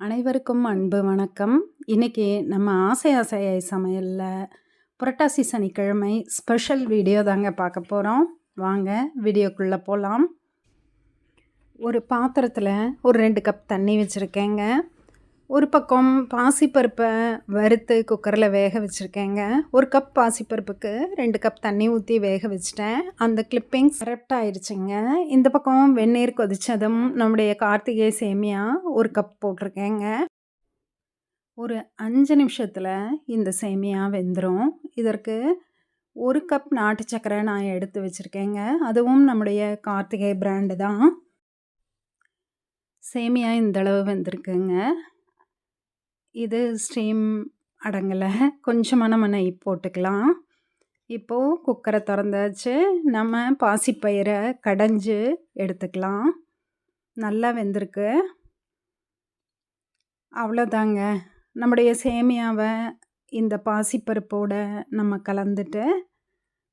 அனைவருக்கும் அன்பு வணக்கம். இன்னைக்கு நம்ம ஆசை ஆசை சமையலில் புரட்டாசி சனிக்கிழமை ஸ்பெஷல் வீடியோ தாங்க பார்க்க போகிறோம் வாங்க வீடியோக்குள்ளே போகலாம் ஒரு பாத்திரத்தில் ஒரு ரெண்டு கப் தண்ணி வச்சுருக்கேங்க. ஒரு பக்கம் பாசிப்பருப்பை வறுத்து குக்கரில் வேக வச்சுருக்கேங்க. ஒரு கப் பாசிப்பருப்புக்கு ரெண்டு கப் தண்ணி ஊற்றி வேக வச்சுட்டேன். அந்த கிளிப்பிங்ஸ் கரெக்ட் ஆயிடுச்சுங்க இந்த பக்கம் வெந்நீர் கொதித்ததும் நம்முடைய கார்த்திகை சேமியா ஒரு கப் போட்டிருக்கேங்க. ஒரு அஞ்சு நிமிஷத்தில் இந்த சேமியா வெந்துடும் இதற்கு ஒரு கப் நாட்டு சக்கரை நான் எடுத்து வச்சுருக்கேங்க. அதுவும் நம்முடைய கார்த்திகை பிராண்டு தான். சேமியா இந்தளவு வந்திருக்குங்க. இது ஸ்டீம் அடங்கலை. கொஞ்சமாக நம்ம நெய் போட்டுக்கலாம். இப்போது குக்கரை திறந்தாச்சு. நம்ம பாசிப்பயிரை கடைஞ்சு எடுத்துக்கலாம். நல்லா வெந்திருக்கு. அவ்வளோதாங்க. நம்முடைய சேமியாவை இந்த பாசிப்பருப்போடு நம்ம கலந்துட்டு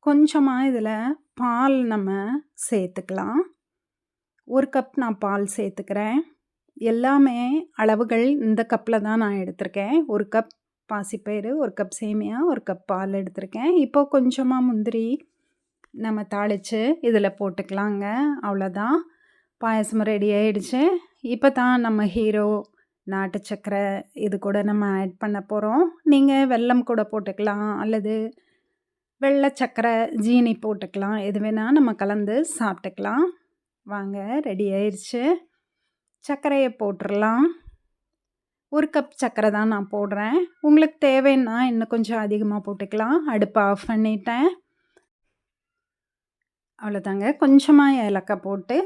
கொஞ்சமாக இதில் பால் நம்ம சேர்த்துக்கலாம். ஒரு கப் நான் பால் சேர்த்துக்கிறேன். எல்லாமே அளவுகள் இந்த கப்பில் தான் நான் எடுத்திருக்கேன். ஒரு கப் பாசிப்பயிறு ஒரு கப் சேமியா ஒரு கப் பால் எடுத்திருக்கேன். இப்போ கொஞ்சமாக முந்திரி நம்ம தாளித்து இதில் போட்டுக்கலாங்க. அவ்வளோதான். பாயசம் ரெடி ஆகிடுச்சு இப்போ தான் நம்ம ஹீரோ நாட்டு சக்கரை இது கூட நம்ம ஆட் பண்ண போகிறோம் நீங்கள் வெல்லம் கூட போட்டுக்கலாம். அல்லது வெள்ளை சக்கரை ஜீனி போட்டுக்கலாம். எது வேணால் நம்ம கலந்து சாப்பிட்டுக்கலாம். வாங்க ரெடி ஆயிடுச்சு. சர்க்கரையை போட்டுடலாம் ஒரு கப் சர்க்கரை தான் நான் போடுறேன். உங்களுக்கு தேவைன்னா இன்னும் கொஞ்சம் அதிகமாக போட்டுக்கலாம். அடுப்பை ஆஃப் பண்ணிட்டேன். அவ்வளோதாங்க கொஞ்சமாக ஏலக்காய் போட்டு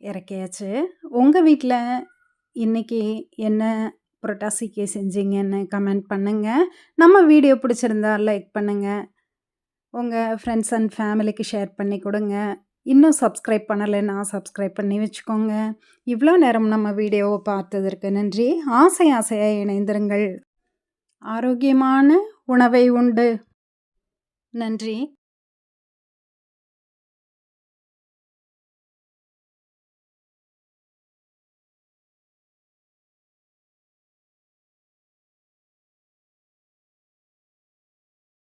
இறக்கியாச்சு. உங்கள் வீட்டில் இன்றைக்கி என்ன புரட்டாசிக்கு செஞ்சீங்கன்னு கமெண்ட் பண்ணுங்கள் நம்ம வீடியோ பிடிச்சிருந்தா லைக் பண்ணுங்கள் உங்கள் ஃப்ரெண்ட்ஸ் அண்ட் ஃபேமிலிக்கு ஷேர் பண்ணி கொடுங்க. இன்னும் சப்ஸ்கிரைப் பண்ணலைன்னா சப்ஸ்கிரைப் பண்ணி வச்சுக்கோங்க. இவ்வளோ நேரம் நம்ம வீடியோவை பார்த்ததற்கு நன்றி. ஆசை ஆசையாக இணைந்திருங்கள். ஆரோக்கியமான உணவை உண்டு. நன்றி.